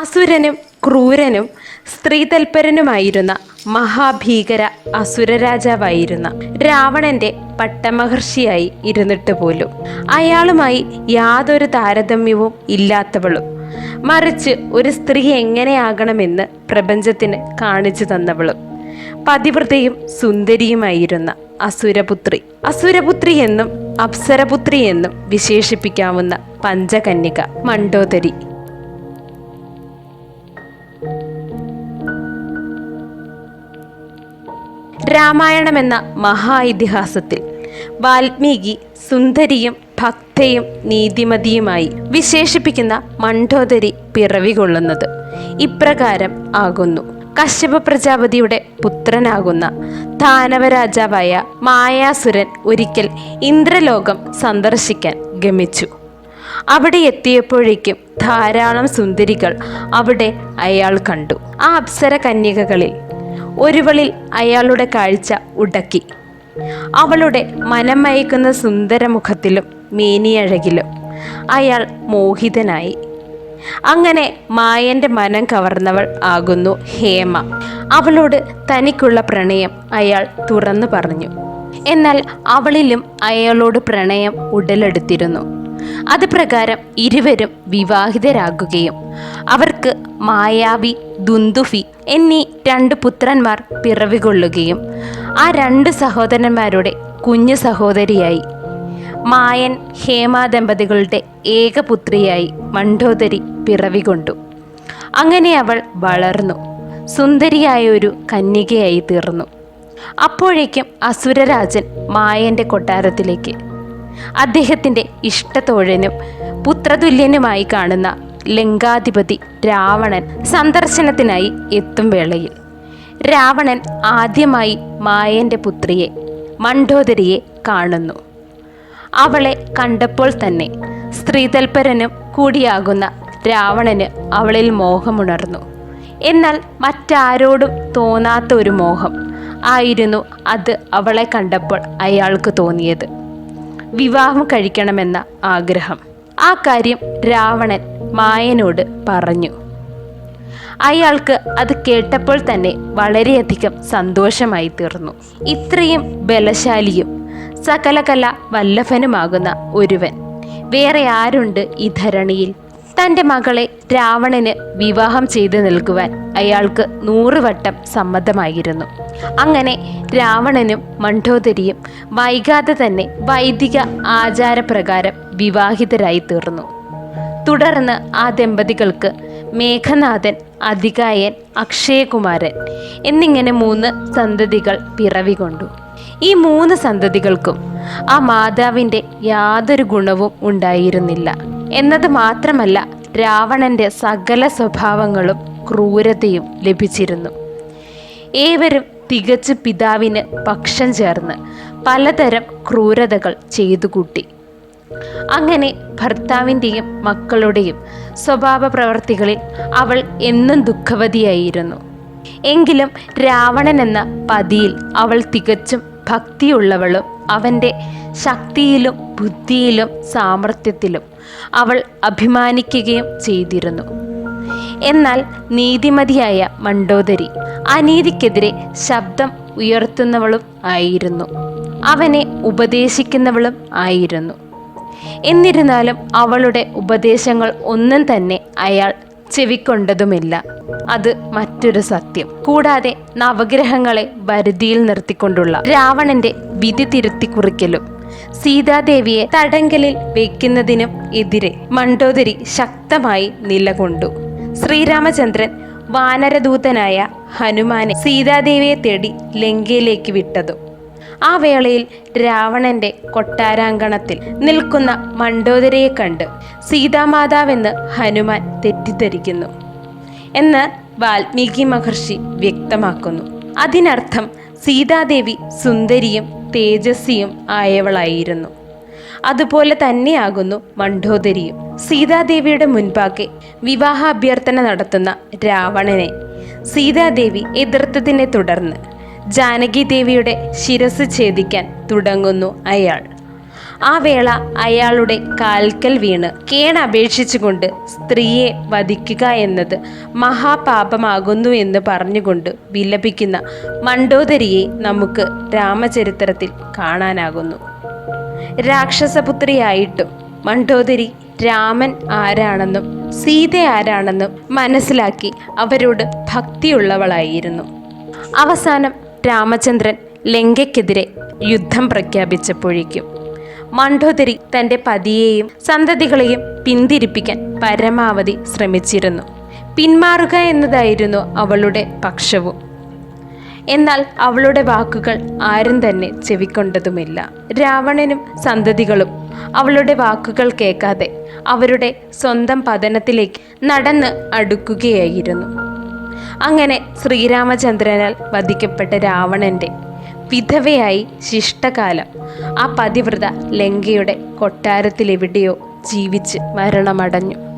അസുരനും ക്രൂരനും സ്ത്രീ സ്ത്രീതൽപരനുമായിരുന്ന മഹാഭീകര അസുരരാജാവായിരുന്ന രാവണന്റെ പട്ടമഹർഷിയായി ഇരുന്നിട്ട് പോലും. അയാളുമായി യാതൊരു താരതമ്യവും ഇല്ലാത്തവളും. മറിച്ച് ഒരു സ്ത്രീ എങ്ങനെയാകണമെന്ന് പ്രപഞ്ചത്തിന് കാണിച്ചു തന്നവളും. പതിവ്രതയും സുന്ദരിയുമായിരുന്ന അസുരപുത്രി. അസുരപുത്രി എന്നും അപ്സരപുത്രി എന്നും വിശേഷിപ്പിക്കാവുന്ന പഞ്ചകന്യക മണ്ടോദരി. രാമായണം എന്ന മഹാ ഇതിഹാസത്തിൽ വാൽമീകി സുന്ദരിയും ഭക്തയും നീതിമതിയുമായി വിശേഷിപ്പിക്കുന്ന മണ്ഡോദരി പിറവികൊള്ളുന്നത് ഇപ്രകാരം ആകുന്നു. കശ്യപ പ്രജാപതിയുടെ പുത്രനാകുന്ന ദാനവരാജാവായ മായാസുരൻ ഒരിക്കൽ ഇന്ദ്രലോകം സന്ദർശിക്കാൻ ഗമിച്ചു. അവിടെ എത്തിയപ്പോഴേക്കും ധാരാളം സുന്ദരികൾ അവിടെ അയാൾ കണ്ടു. ആ അപ്സര കന്യകകളിൽ ഒരുവളിൽ അയാളുടെ കാഴ്ച ഉടക്കി. അവളുടെ മനം സുന്ദര സുന്ദരമുഖത്തിലും മേനിയഴകിലും അയാൾ മോഹിതനായി. അങ്ങനെ മായന്റെ മനം കവർന്നവൾ ആകുന്നു ഹേമ. അവളോട് തനിക്കുള്ള പ്രണയം അയാൾ തുറന്നു പറഞ്ഞു. എന്നാൽ അവളിലും അയാളോട് പ്രണയം ഉടലെടുത്തിരുന്നു. അത് പ്രകാരം ഇരുവരും വിവാഹിതരാകുകയും. അവർക്ക് മായാവി ദുന്ദുഫി എന്നീ രണ്ട് പുത്രന്മാർ പിറവികൊള്ളുകയും ആ രണ്ട് സഹോദരന്മാരുടെ കുഞ്ഞു സഹോദരിയായി. മായൻ ഹേമ ദമ്പതികളുടെ ഏകപുത്രിയായി മണ്ഡോദരി പിറവികൊണ്ടു. അങ്ങനെ അവൾ വളർന്നു. സുന്ദരിയായ ഒരു കന്യകയായി തീർന്നു. അപ്പോഴേക്കും അസുരരാജൻ മായന്റെ കൊട്ടാരത്തിലേക്ക് അദ്ദേഹത്തിന്റെ ഇഷ്ടത്തോഴനും പുത്രതുല്യനുമായി കാണുന്ന ലങ്കാധിപതി രാവണൻ സന്ദർശനത്തിനായി എത്തും വേളയിൽ. രാവണൻ ആദ്യമായി മായന്റെ പുത്രിയെ മണ്ഡോദരിയെ കാണുന്നു. അവളെ കണ്ടപ്പോൾ തന്നെ സ്ത്രീതൽപരനും കൂടിയാകുന്ന രാവണന് അവളിൽ മോഹമുണർന്നു. എന്നാൽ മറ്റാരോടും തോന്നാത്ത ഒരു മോഹം ആയിരുന്നു അത് അവളെ കണ്ടപ്പോൾ അയാൾക്ക് തോന്നിയത്. വിവാഹം കഴിക്കണമെന്ന ആഗ്രഹം. ആ കാര്യം രാവണൻ മായനോട് പറഞ്ഞു. അയാൾക്ക് അത് കേട്ടപ്പോൾ തന്നെ വളരെയധികം സന്തോഷമായി തീർന്നു. ഇത്രയും ബലശാലിയും സകലകല വല്ലഭനുമാകുന്ന ഒരുവൻ. വേറെ ആരുണ്ട് ഈ ധരണിയിൽ? തന്റെ മകളെ രാവണന് വിവാഹം ചെയ്തു നൽകുവാൻ അയാൾക്ക് നൂറുവട്ടം സമ്മതമായിരുന്നു. അങ്ങനെ രാവണനും മണ്ഡോദരിയും വൈകാതെ തന്നെ വൈദിക ആചാരപ്രകാരം വിവാഹിതരായി തീർന്നു. തുടർന്ന് ആ ദമ്പതികൾക്ക് മേഘനാഥൻ അധികായൻ അക്ഷയകുമാരൻ എന്നിങ്ങനെ മൂന്ന് സന്തതികൾ പിറവികൊണ്ടു ഈ മൂന്ന് സന്തതികൾക്കും ആ മാതാവിന്റെ യാതൊരു ഗുണവും ഉണ്ടായിരുന്നില്ല. എന്നത് മാത്രമല്ല രാവണന്റെ സകല സ്വഭാവങ്ങളും ക്രൂരതയും ലഭിച്ചിരുന്നു. ഏവരും തികച്ചു പിതാവിന് പക്ഷം ചേർന്ന് പലതരം ക്രൂരതകൾ ചെയ്തു കൂട്ടി അങ്ങനെ ഭർത്താവിന്റെയും മക്കളുടെയും സ്വഭാവ പ്രവർത്തികളിൽ അവൾ എന്നും ദുഃഖവതിയായിരുന്നു. എങ്കിലും രാവണൻ എന്ന പതിയിൽ അവൾ തികച്ചും ഭക്തിയുള്ളവളും അവന്റെ ശക്തിയിലും ബുദ്ധിയിലും സാമർത്ഥ്യത്തിലും അവൾ അഭിമാനിക്കുകയും ചെയ്തിരുന്നു. എന്നാൽ നീതിമതിയായ മണ്ഡോദരി അനീതിക്കെതിരെ ശബ്ദം ഉയർത്തുന്നവളും ആയിരുന്നു. അവനെ ഉപദേശിക്കുന്നവളും ആയിരുന്നു. എന്നിരുന്നാലും അവളുടെ ഉപദേശങ്ങൾ ഒന്നും തന്നെ അയാൾ ചെവിക്കൊണ്ടതുമില്ല. അത് മറ്റൊരു സത്യം. കൂടാതെ നവഗ്രഹങ്ങളെ വരുതിയിൽ നിർത്തിക്കൊണ്ടുള്ള രാവണന്റെ വിധി തിരുത്തി കുറിക്കലും സീതാദേവിയെ തടങ്കലിൽ വയ്ക്കുന്നതിനും എതിരെ മണ്ടോദരി ശക്തമായി നിലകൊണ്ടു. ശ്രീരാമചന്ദ്രൻ വാനരദൂതനായ ഹനുമാനെ സീതാദേവിയെ തേടി ലങ്കയിലേക്ക് വിട്ടതും. ആ വേളയിൽ രാവണന്റെ കൊട്ടാരാങ്കണത്തിൽ നിൽക്കുന്ന മണ്ഡോദരയെ കണ്ട് സീതാമാതാവെന്ന് ഹനുമാൻ തെറ്റിദ്ധരിക്കുന്നു എന്ന് വാൽമീകി മഹർഷി വ്യക്തമാക്കുന്നു. അതിനർത്ഥം സീതാദേവി സുന്ദരിയും തേജസ്വിയും ആയവളായിരുന്നു. അതുപോലെ തന്നെയാകുന്നു മണ്ഡോദരിയും സീതാദേവിയുടെ മുൻപാകെ വിവാഹാഭ്യർത്ഥന നടത്തുന്ന രാവണനെ. സീതാദേവി എതിർത്തതിനെ തുടർന്ന് ജാനകി ദേവിയുടെ ശിരസ് ഛേദിക്കാൻ തുടങ്ങുന്നു അയാൾ. ആ വേള അയാളുടെ കാൽക്കൽ വീണ് കേണപേക്ഷിച്ചുകൊണ്ട് സ്ത്രീയെ വധിക്കുക എന്നത് മഹാപാപമാകുന്നു എന്ന് പറഞ്ഞുകൊണ്ട് വിലപിക്കുന്ന മണ്ടോദരിയെ നമുക്ക് രാമചരിത്രത്തിൽ കാണാനാകുന്നു. രാക്ഷസപുത്രിയായിട്ടും മണ്ടോദരി രാമൻ ആരാണെന്നും സീത ആരാണെന്നും മനസ്സിലാക്കി അവരോട് ഭക്തിയുള്ളവളായിരുന്നു. അവസാനം രാമചന്ദ്രൻ ലങ്കയ്ക്കെതിരെ യുദ്ധം പ്രഖ്യാപിച്ചപ്പോഴേക്കും മണ്ഡോദരി തന്റെ പതിയെയും സന്തതികളെയും പിന്തിരിപ്പിക്കാൻ പരമാവധി ശ്രമിച്ചിരുന്നു. പിന്മാറുക എന്നതായിരുന്നു അവളുടെ പക്ഷവും. എന്നാൽ അവളുടെ വാക്കുകൾ ആരും തന്നെ ചെവിക്കൊണ്ടതുമില്ല. രാവണനും സന്തതികളും അവളുടെ വാക്കുകൾ കേൾക്കാതെ അവരുടെ സ്വന്തം പതനത്തിലേക്ക് നടന്ന് അടുക്കുകയായിരുന്നു. അങ്ങനെ ശ്രീരാമചന്ദ്രനാൽ വധിക്കപ്പെട്ട രാവണന്റെ വിധവയായി ശിഷ്ടകാലം ആ പതിവ്രത ലങ്കയുടെ കൊട്ടാരത്തിലെവിടെയോ ജീവിച്ച് മരണമടഞ്ഞു.